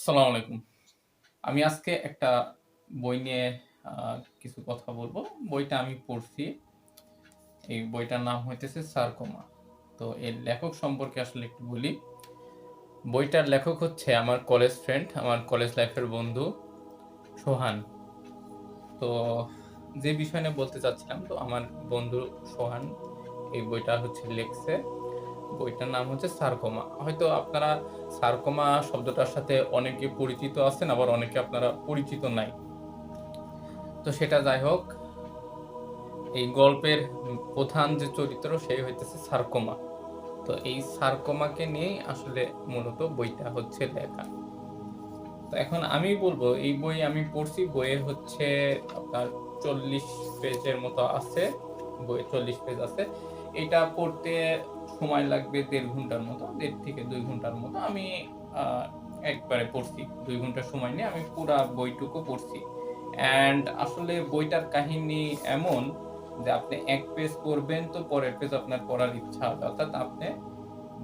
আসসালামু আলাইকুম। আমি আজকে একটা বই নিয়ে কিছু কথা বলব। বইটা আমি পড়ছি। এই বইটার নাম হইতেছে 'সারকোমা'। তো এর লেখক সম্পর্কে আসলে একটু বলি। বইটার লেখক হচ্ছে আমার কলেজ ফ্রেন্ড, আমার কলেজ লাইফের বন্ধু সোহান। তো যে বিষয় নিয়ে বলতে চাচ্ছিলাম, তো আমার বন্ধু সোহান এই বইটা হচ্ছে লিখছে। বইটার নাম হচ্ছে 'সারকোমা'। হয়তো আপনারা 'সারকোমা' শব্দটার সাথে অনেকে পরিচিত আছেন, আবার অনেকে আপনারা পরিচিত নাই। তো সেটা যাই হোক। এই গল্পের প্রধান যে চরিত্র সে হইতেছে সারকোমা। তো এই সারকোমাকে নিয়েই আসলে মূলত বইটা হচ্ছে লেখা। তো এখন আমি বলব এই বই আমি পড়ছি। বইয়ে হচ্ছে আপনার ৪০ পেজের মতো আছে। বইয়ে ৪০ পেজ আছে। এটা পড়তে সময় লাগবে দেড় ঘণ্টার মতো। দেড় থেকে দুই ঘণ্টার মতো। আমি একবারে পড়ছি। দুই ঘণ্টা সময় নিয়ে আমি পুরা বইটুকু পড়ছি। অ্যান্ড আসলে বইটার কাহিনী এমন যে আপনি এক পেজ পড়বেন তো পরের পেজ আপনার পড়ার ইচ্ছা হবে। অর্থাৎ আপনি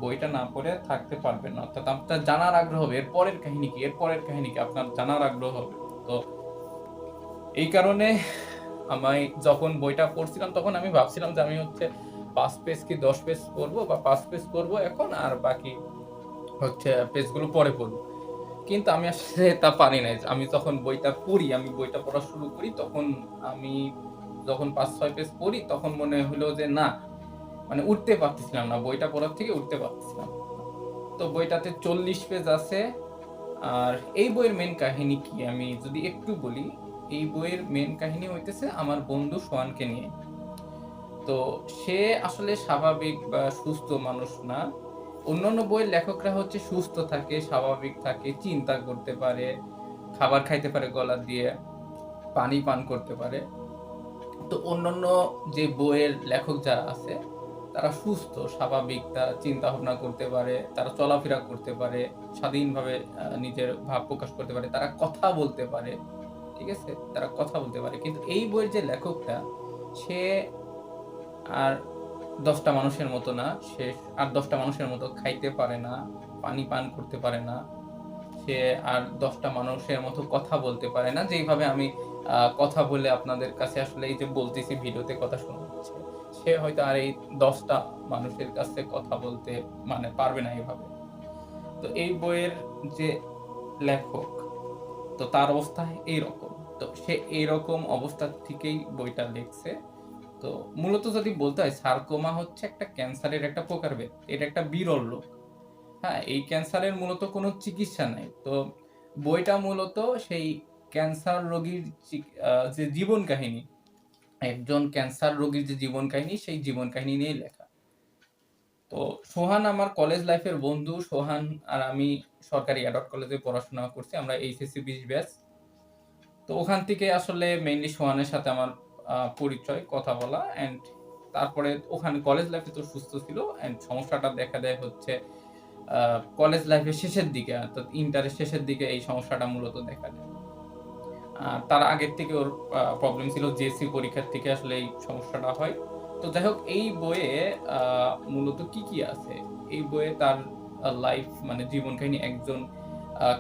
বইটা না পড়ে থাকতে পারবেন না। অর্থাৎ আপনার জানার আগ্রহ হবে। এর পরের কাহিনী কি? এর পরের কাহিনী কি? আপনার জানার আগ্রহ হবে। তো এই কারণে আমায় যখন বইটা পড়ছিলাম তখন আমি ভাবছিলাম যে আমি হচ্ছে ৫ পেজ কি ১০ পেজ পড়ব বা পাঁচ পেজ পড়ব এখন আর বাকি হচ্ছে পেজগুলো পরে পড়ব। কিন্তু আমি আসলে তা পারি নাই। আমি যখন বইটা পড়ি, আমি বইটা পড়া শুরু করি তখন আমি যখন ৫-৬ পেজ পড়ি তখন মনে হলো যে না, মানে উঠতে পারতেছিলাম না। বইটা পড়ার থেকে উঠতে পারতেছিলাম তো বইটাতে ৪০ পেজ আছে। আর এই বইয়ের মেন কাহিনী কি? আমি যদি একটু বলি, এই বইয়ের মেন কাহিনী হইতেছে আমার বন্ধু সোহানকে নিয়ে। তো সে আসলে স্বাভাবিক বা সুস্থ মানুষ না। অন্যান্য বইয়ের লেখকরা হচ্ছে সুস্থ থাকে, স্বাভাবিক থাকে, চিন্তা করতে পারে, খাবার খাইতে পারে গলা দিয়ে, পানি পান করতে পারে। তো অন্যান্য যে বইয়ের লেখক যারা আছে, তারা সুস্থ, স্বাভাবিক, তারা চিন্তা ভাবনা করতে পারে, তারা চলাফেরা করতে পারে, স্বাধীনভাবে নিজের ভাব প্রকাশ করতে পারে, তারা কথা বলতে পারে। ঠিক আছে? তারা কথা বলতে পারে। কিন্তু এই বইয়ের যে লেখকটা, সে আর দশটা মানুষের মতো না। সে আর দশটা মানুষের মতো খাইতে পারে না, পানি পান করতে পারে না। সে আর দশটা মানুষের মতো কথা বলতে পারে না। যেইভাবে আমি কথা বলে আপনাদের কাছে আসলে এই যে বলতেছি ভিডিওতে কথা শোনাচ্ছে। সে হয়তো আর এই দশটা মানুষের কাছে কথা বলতে মানে পারবে না এভাবে। তো এই বইয়ের যে লেখক, তো তার অবস্থা এইরকম। তো সে এইরকম অবস্থা থেকেই বইটা লিখছে। তো মূলত যদি বলতে হয় সার্কোমা হচ্ছে একটা ক্যান্সারের একটা প্রকারভেদ। এটা একটা বিরল রোগ। হ্যাঁ? এই ক্যান্সারের মূলত কোনো চিকিৎসা নাই। তো বইটা মূলত সেই ক্যান্সার রোগীর যে জীবন কাহিনী, একজন ক্যান্সার রোগীর যে জীবন কাহিনী, সেই জীবন কাহিনী নিয়েই লেখা। তো সোহান আমার কলেজ লাইফের বন্ধু। সোহান আর আমি সরকারি অ্যাডট কলেজে পড়াশোনা করছি। আমরা এইচএসসি ২০ ব্যাচ। তো ওখান থেকে আসলে মেইনলি সোহানের সাথে আমার পরিচয়, কথা বলা অ্যান্ড তারপরে ওখানে কলেজ লাইফে তো সুস্থ ছিল অ্যান্ড সমস্যাটা দেখা দেয় হচ্ছে কলেজ লাইফের শেষের দিকে অর্থাৎ ইন্টারের শেষের দিকে এই সমস্যাটা মূলত দেখা দেয়। তার আগের থেকে ওর প্রবলেম ছিল জেএসসি পরীক্ষার থেকে আসলে এই সমস্যাটা হয়। তো যাই হোক এই বইয়ে মূলত কি, কি আছে? এই বইয়ে তার লাইফ মানে জীবন কাহিনী একজন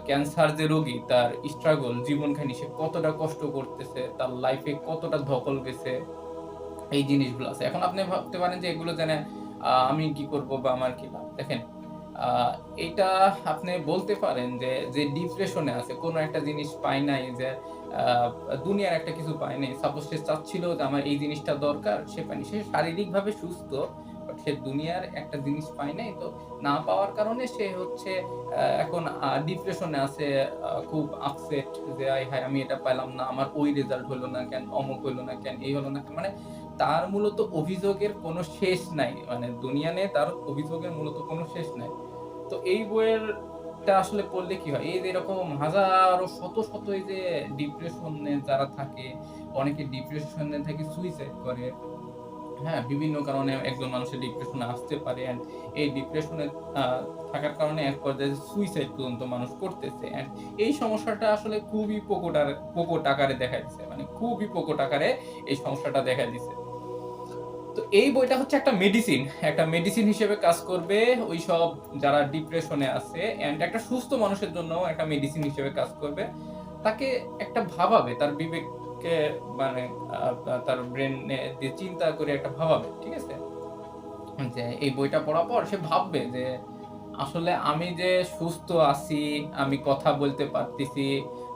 ক্যান্সার যে রোগী তার স্ট্রাগল জীবন কাহিনী সে কতটা কষ্ট করতেছে, তার লাইফে কতটা ধকল গেছে, এই জিনিসগুলো আছে। এখন আপনি ভাবতে পারেন যে এগুলো জেনে আমি কি করব বা আমার কি লাভ? দেখেন আ এইটা আপনি বলতে পারেন যে, যে ডিপ্রেশনে আছে, কোনো একটা জিনিস পায় নাই যে দুনিয়ার একটা কিছু পায় নাই। সাপোজ সে চাচ্ছিল যে আমার এই জিনিসটা দরকার, সে পায়নি। সে শারীরিকভাবে সুস্থ, সে দুনিয়ার একটা জিনিস পায় নাই। তো না পাওয়ার কারণে সে হচ্ছে এখন ডিপ্রেশনে আছে, খুব আপসেট যে আয় হায়! আমি এটা পাইলাম না, আমার ওই রেজাল্ট হইল না কেন, অমুক হইল না কেন, এই হলো না কেন? মানে তার মূলত অভিযোগের কোনো শেষ নাই। মানে দুনিয়া নিয়ে তার অভিযোগের মূলত কোনো শেষ নাই। তো এই বইয়েরটা আসলে পড়লে কি হয়? এই যে এরকম হাজারো শত, শত এই যে ডিপ্রেশনে যারা থাকে, অনেকে ডিপ্রেশনে থাকে সুইসাইড করে। হ্যাঁ? বিভিন্ন কারণে একজন মানুষের ডিপ্রেশনে আসতে পারে অ্যান্ড এই ডিপ্রেশনে থাকার কারণে এক পর্যায়ে সুইসাইড পর্যন্ত মানুষ করতেছে। অ্যান্ড এই সমস্যাটা আসলে খুবই প্রকট আর প্রকট আকারে দেখা দিছে। মানে খুবই প্রকট আকারে এই সমস্যাটা দেখা দিছে। তো এই বইটা হচ্ছে একটা মেডিসিন একটা মেডিসিন হিসেবে কাজ করবে ওই সব যারা ডিপ্রেশনে আছে এন্ড একটা সুস্থ মানুষের জন্য একটা মেডিসিন হিসেবে কাজ করবে তাকে একটা ভাবাবে, তার বিবেককে মানে তার ব্রেনে দিয়ে চিন্তা করে একটা ভাবাবে, ঠিক আছে? যে এই বইটা পড়ার পর সে ভাববে যে আসলে আমি যে সুস্থ আছি, আমি কথা বলতে পারতেছি,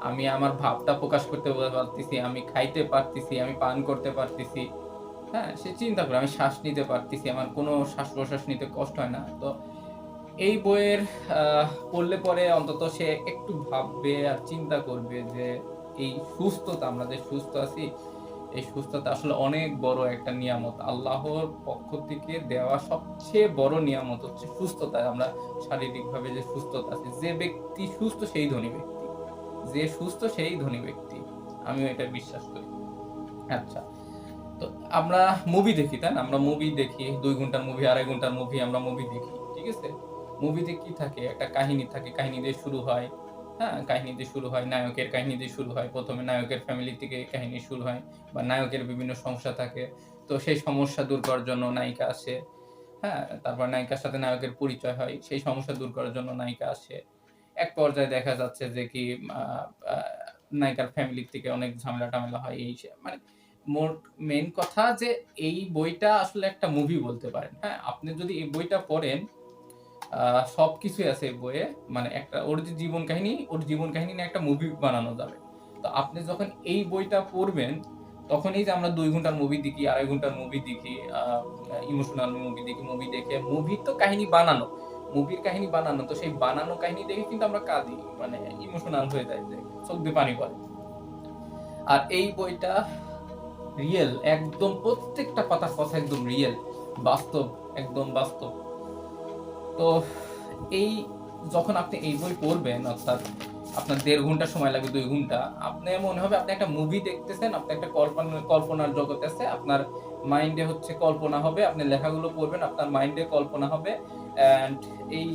আমি আমার ভাবটা প্রকাশ করতে পারতেছি, আমি খাইতে পারতেছি, আমি পান করতে পারতেছি হ্যাঁ? সে চিন্তা করে, আমি শ্বাস নিতে পারতেছি, আমার কোনো শ্বাস প্রশ্বাস নিতে কষ্ট হয় না। তো এই বইয়ের পড়লে পরে অন্তত সে একটু ভাববে আর চিন্তা করবে যে এই সুস্থতা, আমরা যে সুস্থ আছি, এই সুস্থতা আসলে অনেক বড় একটা নিয়ামত। আল্লাহর পক্ষ থেকে দেওয়া সবচেয়ে বড় নিয়ামত হচ্ছে সুস্থতা। আমরা শারীরিকভাবে যে সুস্থতা আছে, যে ব্যক্তি সুস্থ, সেই ধনী ব্যক্তি। যে সুস্থ, সেই ধনী ব্যক্তি। আমিও এটা বিশ্বাস করি। আচ্ছা তো আমরা মুভি দেখি, তাই না? আমরা মুভি দেখি, দুই ঘণ্টার মুভি আড়াই ঘণ্টার মুভি আমরা মুভি দেখি, ঠিক আছে? মুভিতে কি থাকে? একটা কাহিনী থাকে, কাহিনী দিয়ে শুরু হয়। হ্যাঁ কাহিনী দিয়ে শুরু হয়, নায়কের কাহিনী দিয়ে শুরু হয়। প্রথমে নায়কের ফ্যামিলি থেকে কাহিনী শুরু হয় বা নায়কের বিভিন্ন সমস্যা থাকে। তো সেই সমস্যা দূর করার জন্য নায়িকা আসে। হ্যাঁ তারপর নায়িকার সাথে নায়কের পরিচয় হয়, সেই সমস্যা দূর করার জন্য নায়িকা আসে। এক পর্যায়ে দেখা যাচ্ছে যে কি নায়িকার ফ্যামিলির থেকে অনেক ঝামেলা টামেলা হয়। এই মানে মোট মেন কথা যে এই বইটা আসলে একটা মুভি বলতে পারেন। হ্যাঁ আপনি যদি এই বইটা পড়েন আহ, সবকিছুই আছে বইয়ে। মানে একটা ওর যে জীবন কাহিনী ওর জীবন কাহিনী নিয়ে একটা মুভি বানানো যাবে। তো আপনি যখন এই বইটা পড়বেন তখন এই যে আমরা দুই ঘণ্টার মুভি দেখি আড়াই ঘণ্টার মুভি দেখি ইমোশনাল মুভি দেখি মুভি দেখে মুভি তো কাহিনী বানানো। মুভির কাহিনী বানানো তো সেই বানানো কাহিনী দেখে কিন্তু আমরা কাঁদি মানে ইমোশনাল হয়ে যায় যে চোখ দিয়ে পানি পড়ে আর এই বইটা রিয়েল একদম প্রত্যেকটা পাতার কথা একদম রিয়েল বাস্তব একদম বাস্তব। তো এই যখন আপনি এই বই পড়বেন, অর্থাৎ আপনার দেড় ঘণ্টা সময় লাগবে, দুই ঘণ্টা, আপনি মনে হবে আপনি একটা মুভি দেখতেছেন, আপনি একটা কল্পনা, কল্পনার জগতে আছে, আপনার মাইন্ডে হচ্ছে কল্পনা হবে, আপনি লেখাগুলো পড়বেন, আপনার মাইন্ডে কল্পনা হবে অ্যান্ড এই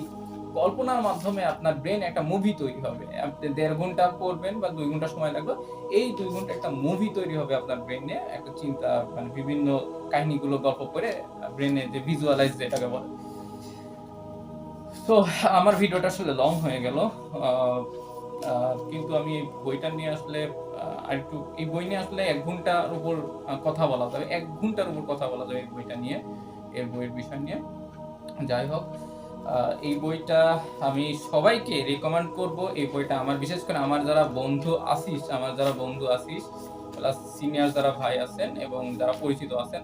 কল্পনার মাধ্যমে আপনার ব্রেন একটা মুভি তৈরি হবে। আপনি দেড় ঘণ্টা পড়বেন বা দুই ঘণ্টা সময় লাগবে, এই দুই ঘণ্টা একটা মুভি তৈরি হবে আপনার ব্রেনে একটা চিন্তা মানে বিভিন্ন কাহিনীগুলো গল্প করে ব্রেনে যে ভিজুয়ালাইজ যেটাকে বলে তো আমার ভিডিওটা আসলে লং হয়ে গেল। কিন্তু আমি বইটা নিয়ে আসলে আর একটু এই বই নিয়ে আসলে এক ঘণ্টার উপর কথা বলা যাবে। এক ঘণ্টার উপর কথা বলা যাবে এই বইটা নিয়ে এর বইয়ের বিষয় নিয়ে। যাই হোক এই বইটা আমি সবাইকে রেকমেন্ড করব। এই বইটা আমার, বিশেষ করে আমার যারা বন্ধু আসিস আমার যারা বন্ধু আসিস প্লাস সিনিয়র যারা ভাই আছেন এবং যারা পরিচিত আছেন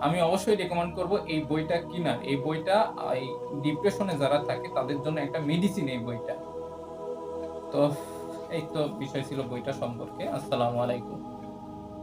আমি অবশ্যই রেকমেন্ড করব এই বইটা কিনার। এই বইটা, এই ডিপ্রেশনে যারা থাকে, তাদের জন্য একটা মেডিসিন এই বইটা। তো, এই তো বিষয় ছিল বইটা সম্পর্কে। আসসালামু আলাইকুম।